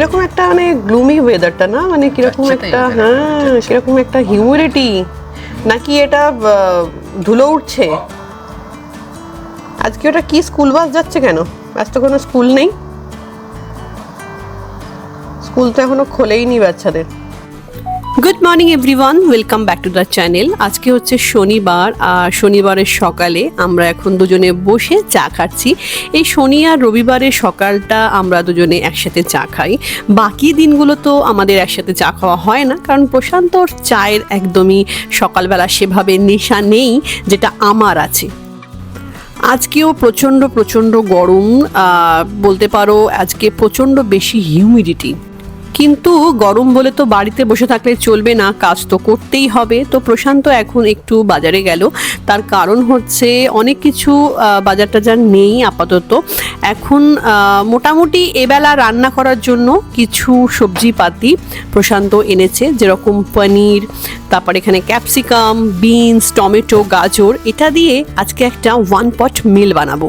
কীরকম একটা মানে গ্লুমি ওয়েদারটা না? মানে কীরকম একটা হ্যাঁ কীরকম একটা হিউমিডিটি নাকি এটা ধুলো উঠছে? আজকে ওটা কি স্কুল বাস যাচ্ছে কেন? আজ তো কোনো স্কুল নেই। স্কুল তো এখনও খোলেইনি বাচ্চাদের। Good morning everyone welcome back to the channel আজকে হচ্ছে শনিবার, আর শনিবারের সকালে আমরা এখন দুজনে বসে চা খাচ্ছি। এই শনি আর রবিবারের সকালটা আমরা দুজনে একসাথে চা খাই। বাকি দিনগুলো তো আমাদের একসাথে চা খাওয়া হয় না, কারণ প্রশান্তর চায়ের একদমই সকালবেলা সেভাবে নেশা নেই, যেটা আমার আছে। আজকেও প্রচণ্ড প্রচণ্ড গরম বলতে পারো আজকে প্রচণ্ড বেশি হিউমিডিটি কিন্তু গরম বলে তো বাড়িতে বসে থাকলে চলবে না, কাজ তো করতেই হবে। তো প্রশান্ত এখন একটু বাজারে গেল। তার কারণ হচ্ছে অনেক কিছু বাজার টাজার নেই আপাতত। এখন মোটামুটি এবেলা রান্না করার জন্য কিছু সবজিপাতি প্রশান্ত এনেছে, যেরকম পনির, তারপর এখানে ক্যাপসিকাম, বিনস, টমেটো, গাজর। এটা দিয়ে আজকে একটা ওয়ান পট মিল বানাবো।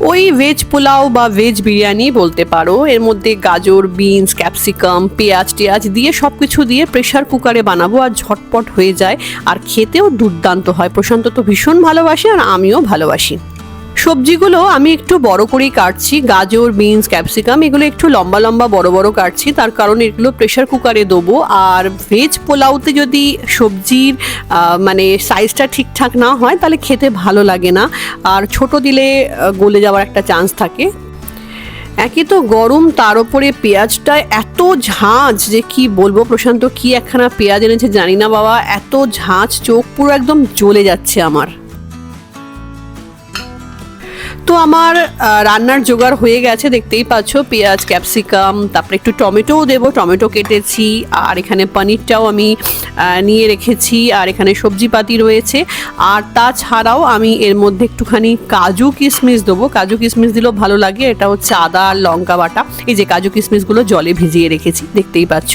ওই ভেজ পোলাও বা ভেজ বিরিয়ানি বলতে পারো। এর মধ্যে গাজর বিনস ক্যাপসিকাম পেঁয়াজ টেয়াজ দিয়ে সব কিছু দিয়ে প্রেশার কুকারে বানাবো আর ঝটপট হয়ে যায়। আর খেতেও দুর্দান্ত হয়। প্রশান্ত তো ভীষণ ভালোবাসে আর আমিও ভালোবাসি। সবজিগুলো আমি একটু বড় করেই কাটছি। গাজর, বিনস, ক্যাপসিকাম এগুলো একটু লম্বা লম্বা বড় বড় কাটছি। তার কারণ এগুলো প্রেশার কুকারে দেবো। আর ভেজ পোলাওতে যদি সবজির মানে সাইজটা ঠিকঠাক না হয় তাহলে খেতে ভালো লাগে না। আর ছোট দিলে গলে যাওয়ার একটা চান্স থাকে। একে তো গরম, তার উপরে পেঁয়াজটা এত ঝাঁঝ যে কি বলব প্রশান্ত, কি একখানা পেঁয়াজ এনেছে জানি না বাবা। এত ঝাঁঝ চোখ পুরো একদম জ্বলে যাচ্ছে আমার। তো আমার রান্নার জোগাড় হয়ে গেছে, দেখতেই পাচ্ছ। পেঁয়াজ, ক্যাপসিকাম, তারপরে একটু টমেটোও দেবো, টমেটো কেটেছি, আর এখানে পনিরটাও আমি নিয়ে রেখেছি, আর এখানে সবজিপাতি রয়েছে। আর তাছাড়াও আমি এর মধ্যে একটুখানি কাজু কিশমিশ দেবো। কাজু কিশমিশ দিলেও ভালো লাগে, এটা হচ্ছে আদা আর লঙ্কা বাটা। এই যে কাজু কিশমিশগুলো জলে ভিজিয়ে রেখেছি, দেখতেই পাচ্ছ।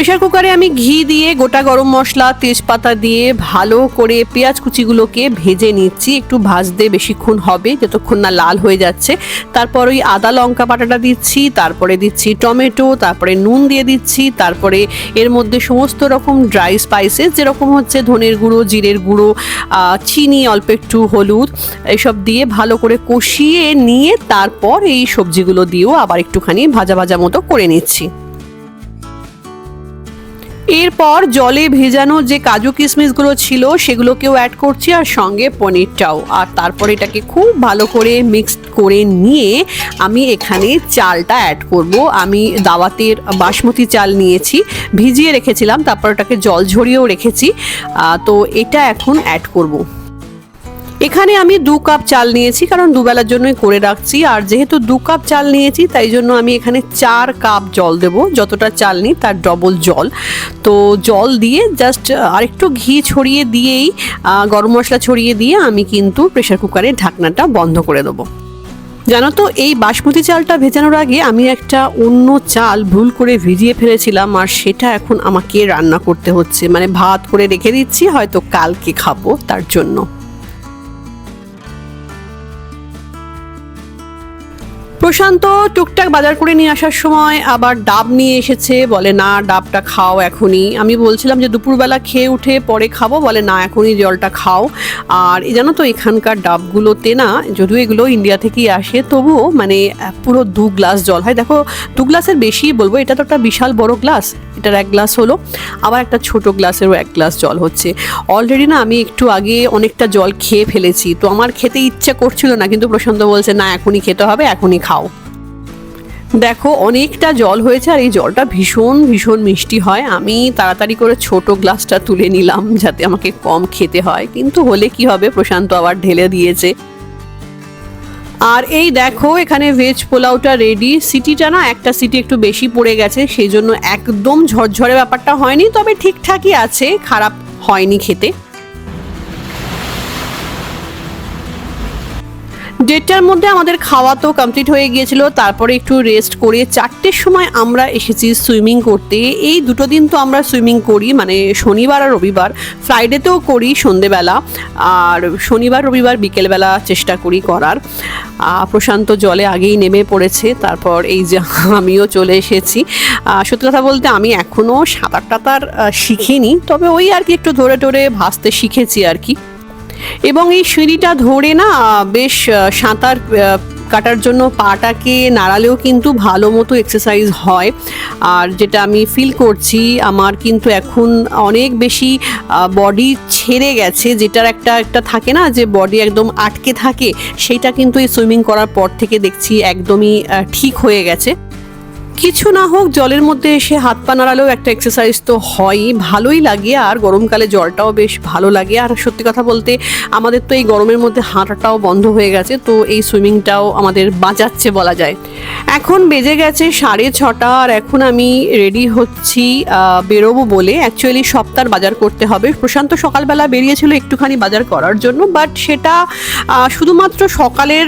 প্রেশার কুকারে আমি ঘি দিয়ে গোটা গরম মশলা, তেজপাতা দিয়ে ভালো করে পেঁয়াজ কুচিগুলোকে ভেজে নিচ্ছি। একটু ভাজতে বেশিক্ষণ হবে, যতক্ষণ না লাল হয়ে যাচ্ছে। তারপর ওই আদা লঙ্কা বাটাটা দিচ্ছি, তারপরে দিচ্ছি টমেটো, তারপরে নুন দিয়ে দিচ্ছি, তারপরে এর মধ্যে সমস্ত রকম ড্রাই স্পাইসেস যেরকম হচ্ছে ধনের গুঁড়ো, জিরের গুঁড়ো চিনি, অল্প একটু হলুদ, এসব দিয়ে ভালো করে কষিয়ে নিয়ে তারপর এই সবজিগুলো দিয়েও আবার একটুখানি ভাজা ভাজা মতো করে নিচ্ছি। এরপর জলে ভেজানো যে কাজু কিশমিশগুলো ছিল, সেগুলোকেও অ্যাড করছি আর সঙ্গে পনিরটাও। আর তারপর এটাকে খুব ভালো করে মিক্সড করে নিয়ে আমি এখানে চালটা অ্যাড করব। আমি দাওয়াতের বাসমতি চাল নিয়েছি, ভিজিয়ে রেখেছিলাম, তারপর ওটাকে জল ঝরিয়েও রেখেছি। তো এটা এখন অ্যাড করব। এখানে আমি দু কাপ চাল নিয়েছি, কারণ দুবেলার জন্যই করে রাখছি। আর যেহেতু দু কাপ চাল নিয়েছি, তাই জন্য আমি এখানে চার কাপ জল দেব। যতটা চাল নিই, তার ডবল জল। তো জল দিয়ে জাস্ট আরেকটু ঘি ছড়িয়ে দিয়েই গরম মশলা ছড়িয়ে দিয়ে আমি কিন্তু প্রেশার কুকারের ঢাকনাটা বন্ধ করে দেবো। জানো তো, এই বাসমতি চালটা ভেজানোর আগে আমি একটা অন্য চাল ভুল করে ভিজিয়ে ফেলেছিলাম, আর সেটা এখন আমাকে রান্না করতে হচ্ছে। মানে ভাত করে রেখে দিচ্ছি, হয়তো কালকে খাব তার জন্য। প্রশান্ত, টুকটাক বাজার করে নিয়ে আসার সময় আবার ডাব নিয়ে এসেছে। বলে, না, ডাবটা খাও এখনই। আমি বলছিলাম যে, দুপুরবেলা খেয়ে উঠে পরে খাব। বলে, না, এখনই জলটা খাও। আর জানো তো, এখানকার ডাবগুলোতে না, যদিও এগুলো ইন্ডিয়া থেকেই আসে, তবুও মানে পুরো দু গ্লাস জল। হয়, দেখো, দু গ্লাসের বেশি বলব, এটা তো একটা বিশাল বড় গ্লাস। এটার এক গ্লাস হলো। আবার একটা ছোট গ্লাসেরও এক গ্লাস জল হচ্ছে। অলরেডি না আমি একটু আগে অনেকটা জল খেয়ে ফেলেছি। তো আমার খেতে ইচ্ছা করছিল না, কিন্তু প্রশান্ত বলছে, না, এখনই খেতে হবে, এখনই খাও। দেখো, অনেকটা জল হয়েছে আর এই জলটা ভীষণ ভীষণ মিষ্টি হয়। আমি তাড়াতাড়ি করে ছোট গ্লাসটা তুলে নিলাম যাতে আমাকে কম খেতে হয়। কিন্তু হলে কি হবে, প্রশান্ত আবার ঢেলে দিয়েছে। আর এই দেখো, এখানে ভেজ পোলাওটা রেডি সিটিটা না, একটা সিটি একটু বেশি পড়ে গেছে, সেই জন্য একদম ঝরঝরে ব্যাপারটা হয়নি, তবে ঠিকঠাকই আছে, খারাপ হয়নি খেতে। দেড়টার মধ্যে আমাদের খাওয়া তো কমপ্লিট হয়ে গিয়েছিল। তারপরে একটু রেস্ট করে চারটের সময় আমরা এসেছি সুইমিং করতে। এই দুটো দিন তো আমরা সুইমিং করি মানে শনিবার আর রবিবার। ফ্রাইডেতেও করি সন্ধেবেলা, আর শনিবার, রবিবার বিকেলবেলা চেষ্টা করি করার। প্রশান্ত জলে আগেই নেমে পড়েছে, তারপর এই যে আমিও চলে এসেছি। সত্যি কথা বলতে আমি এখনও সাঁতার টাতার শিখিনি, তবে ওই আর কি একটু ধরে ধরে ভাসতে শিখেছি আর কি। এবং এই সিঁড়িটা ধরে না, বেশ সাঁতার কাটার জন্য পাটাকে নাড়ালেও কিন্তু ভালো মতো এক্সারসাইজ হয়। আর যেটা আমি ফিল করছি, আমার কিন্তু এখন অনেক বেশি বডি ছেড়ে গেছে, যেটার একটা একটা থাকে না যে বডি একদম আটকে থাকে সেইটা কিন্তু এই সুইমিং করার পর থেকে দেখছি একদমই ঠিক হয়ে গেছে। কিছু না হোক, জলের মধ্যে এসে হাত পা নাড়ালেও একটা এক্সারসাইজ তো হয়ই। ভালোই লাগে, আর গরমকালে জলটাও বেশ ভালো লাগে। আর সত্যি কথা বলতে, আমাদের তো এই গরমের মধ্যে হাঁটাটাও বন্ধ হয়ে গেছে, তো এই সুইমিংটাও আমাদের বাঁচাচ্ছে বলা যায়। এখন বেজে গেছে সাড়ে ছটা, আর এখন আমি রেডি হচ্ছি বেরোবো বলে। অ্যাকচুয়ালি সপ্তাহ বাজার করতে হবে। প্রশান্ত সকালবেলা বেরিয়েছিল একটুখানি বাজার করার জন্য বাট সেটা শুধুমাত্র সকালের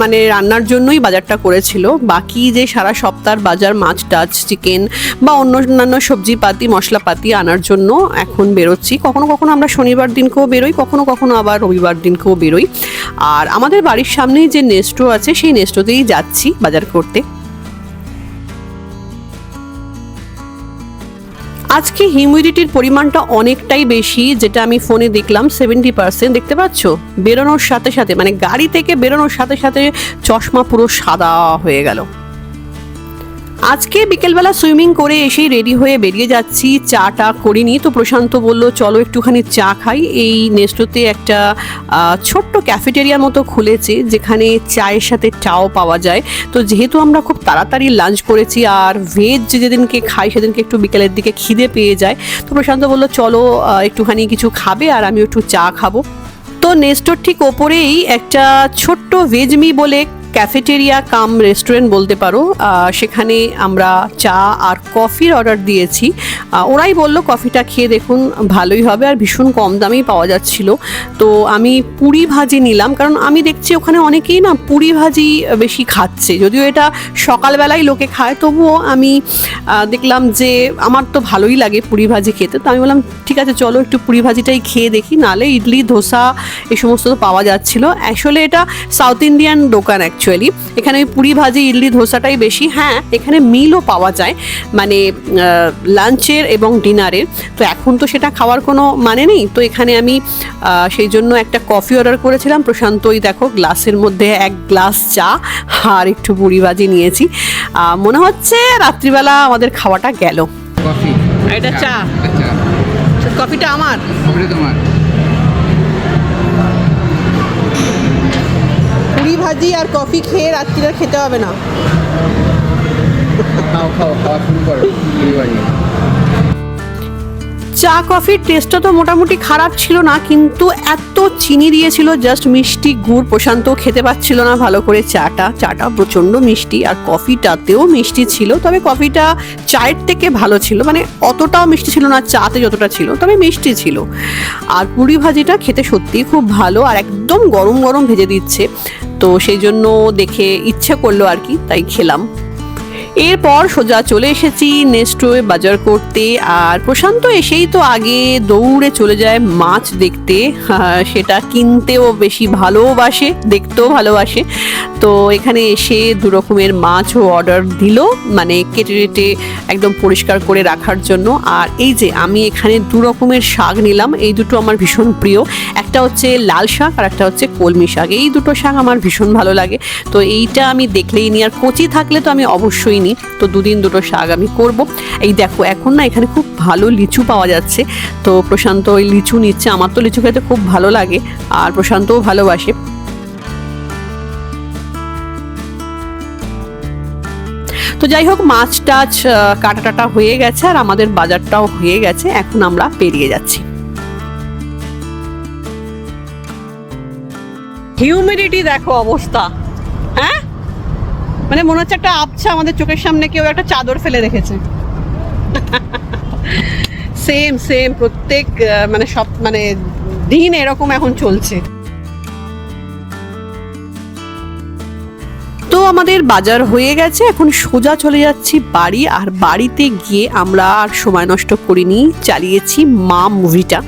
মানে রান্নার জন্যই বাজারটা করেছিল। বাকি যে সারা সপ্তাহ বাজার মাছ টাছ চিকেন বা অন্য অন্যান্য সবজিপাতি, মশলাপাতি আনার জন্য এখন বেরোচ্ছি। কখনো কখনো আমরা শনিবার দিনকেও বেরোই, কখনো কখনো আবার রবিবার দিনকেও বেরোই। আর আমাদের বাড়ির সামনেই যে নেস্টো আছে, সেই নেস্টোতেই যাচ্ছি বাজার করতে। আজকে হিউমিডিটির পরিমাণটা অনেকটাই বেশি, যেটা আমি ফোনে দেখলাম, সেভেন্টি পার্সেন্ট। দেখতে পাচ্ছ? বেরোনোর সাথে সাথে মানে গাড়ি থেকে বেরোনোর সাথে সাথে চশমা পুরো সাদা হয়ে গেল। আজকে বিকেলবেলা সুইমিং করে এসেই রেডি হয়ে বেরিয়ে যাচ্ছি। চাটা করিনি তো প্রশান্ত বলল, চলো একটুখানি চা খাই। এই নেস্টোতে একটা ছোট্ট ক্যাফেটেরিয়ার মতো খুলেছে, যেখানে চায়ের সাথে চাও পাওয়া যায়। তো যেহেতু আমরা খুব তাড়াতাড়ি লাঞ্চ করেছি আর ভেজ যেদিনকে খাই, সেদিনকে একটু বিকেলের দিকে খিদে পেয়ে যায়। তো প্রশান্ত বলল, চলো একটুখানি কিছু খাবে আর আমি একটু চা খাব। তো নেস্টোর ঠিক ওপরেই একটা ছোট্ট ভেজমি বলে ক্যাফেটেরিয়া কাম রেস্টুরেন্ট বলতে পারো সেখানে আমরা চা আর কফির অর্ডার দিয়েছি। ওরাই বলল কফিটা খেয়ে দেখুন, ভালোই হবে আর ভীষণ কম দামেই পাওয়া যাচ্ছিল। তো আমি পুরি ভাজি নিলাম, কারণ আমি দেখছি ওখানে অনেকেই না পুরি ভাজি বেশি খাচ্ছে। যদিও এটা সকালবেলায় লোকে খায়, তবুও আমি দেখলাম যে আমার তো ভালোই লাগে পুরি ভাজি খেতে, তো আমি বললাম ঠিক আছে চলো একটু পুরি ভাজিটাই খেয়ে দেখি। নালে ইডলি ধোসা এই সমস্ত তো পাওয়া যাচ্ছিল। আসলে এটা সাউথ ইন্ডিয়ান দোকান অ্যাকচুয়ালি এখানে ওই পুরি ভাজি ইডলি ধোসাটাই বেশি। হ্যাঁ এখানে মিলও পাওয়া যায় মানে লাঞ্চের এবং ডিনারের তো এখন তো সেটা খাওয়ার কোনো মানে নেই। তো এখানে আমি সেই জন্য একটা কফি অর্ডার করেছিলাম। প্রশান্ত ওই দেখো গ্লাসের মধ্যে এক গ্লাস চা আর একটু পুরি ভাজি নিয়েছি। মনে হচ্ছে রাত্রিবেলা আমাদের খাওয়াটা গেল। কফি এটা চা। কফিটা আমার। তোমার। পুরি ভাজি আর কফি খেয়ে রাত্রিটা খেতে হবে না। খাও খাও খাওয়া শুরু করো পরিবারই চা, কফির টেস্টটা তো মোটামুটি খারাপ ছিল না, কিন্তু এত চিনি দিয়েছিল জাস্ট মিষ্টি গুড়, প্রশান্ত খেতে পাচ্ছিল না ভালো করে চাটা। চাটা প্রচণ্ড মিষ্টি, আর কফিটাতেও মিষ্টি ছিল, তবে কফিটা চায়ের থেকে ভালো ছিল মানে অতটাও মিষ্টি ছিল না, চাতে যতটা ছিল, তবে মিষ্টি ছিল। আর পুরি ভাজিটা খেতে সত্যিই খুব ভালো, আর একদম গরম গরম ভেজে দিচ্ছে, তো সেই জন্য দেখে ইচ্ছে করল আর কি, তাই খেলাম। এরপর সোজা চলে এসেছি নেস্টোয় বাজার করতে। আর প্রশান্ত এসেই তো আগে দৌড়ে চলে যায় মাছ দেখতে। সেটা কিনতেও বেশি ভালোবাসে, দেখতেও ভালোবাসে। তো এখানে এসে দু রকমের মাছও অর্ডার দিল মানে কেটে কেটে একদম পরিষ্কার করে রাখার জন্য। আর এই যে আমি এখানে দু রকমের শাক নিলাম, এই দুটো আমার ভীষণ প্রিয়। একটা হচ্ছে লাল শাক আর একটা হচ্ছে কলমি শাক। এই দুটো শাক আমার ভীষণ ভালো লাগে। তো এইটা আমি দেখলেই নিই আর কচি থাকলে তো আমি অবশ্যই নিই তো দুদিন দুটো শাক আমি করব। এই দেখো, এখন না এখানে খুব ভালো লিচু পাওয়া যাচ্ছে। তো প্রশান্ত ওই লিচু নিচ্ছে, আমার তো লিচু খেতে খুব ভালো লাগে, আর প্রশান্তও ভালোবাসে। তো যাই হোক, মাছ টাছ কাটা টাটা হয়ে গেছে, আর আমাদের বাজারটাও হয়ে গেছে, এখন আমরা পেরিয়ে যাচ্ছি। হিউমিডিটি দেখো অবস্থা। মানে মনে হচ্ছে একটা আবছা আমাদের চোখের সামনে কেউ একটা চাদর ফেলে রেখেছে। সেম সেম প্রত্যেক মানে সব মানে দিন এরকম এখন চলছে। আমাদের বাজার হয়ে গেছে। এখন সোজা চলে যাচ্ছি বাড়ি আর বাড়িতে গিয়ে আমরা আর সময় নষ্ট করিনি, চালিয়েছি মা মুভিটা।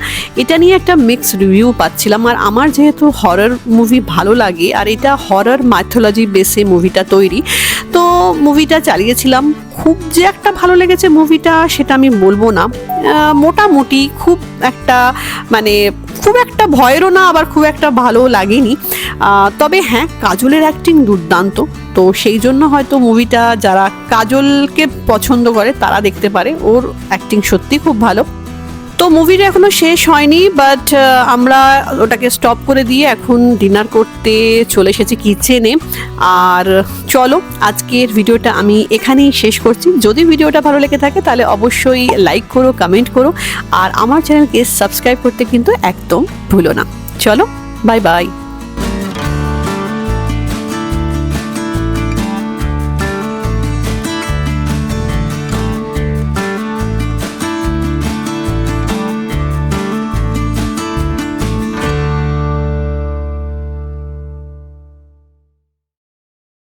এটা নিয়ে একটা মিক্স রিভিউ পাচ্ছিলাম আর আমার যেহেতু হরর মুভি ভালো লাগে আর এটা হরর মাইথোলজি বেসে মুভিটা তৈরি, তো মুভিটা চালিয়েছিলাম। খুব যে একটা ভালো লেগেছে মুভিটা সেটা আমি বলব না। মোটামুটি খুব একটা মানে খুব একটা ভয়েরও না, আবার খুব একটা ভালো লাগেনি। তবে হ্যাঁ কাজলের অ্যাক্টিং দুর্দান্ত। তো সেই জন্য হয়তো মুভিটা যারা কাজলকে পছন্দ করে, তারা দেখতে পারে। ওর অ্যাক্টিং সত্যি খুব ভালো। তো মুভিটা এখনও শেষ হয়নি বাট আমরা ওটাকে স্টপ করে দিয়ে এখন ডিনার করতে চলে এসেছি কিচেনে আর চলো, আজকের ভিডিওটা আমি এখানেই শেষ করছি। যদি ভিডিওটা ভালো লেগে থাকে, তাহলে অবশ্যই লাইক করো কমেন্ট করো। আর আমার চ্যানেলকে সাবস্ক্রাইব করতে কিন্তু একদম ভুলো না। চলো বাই বাই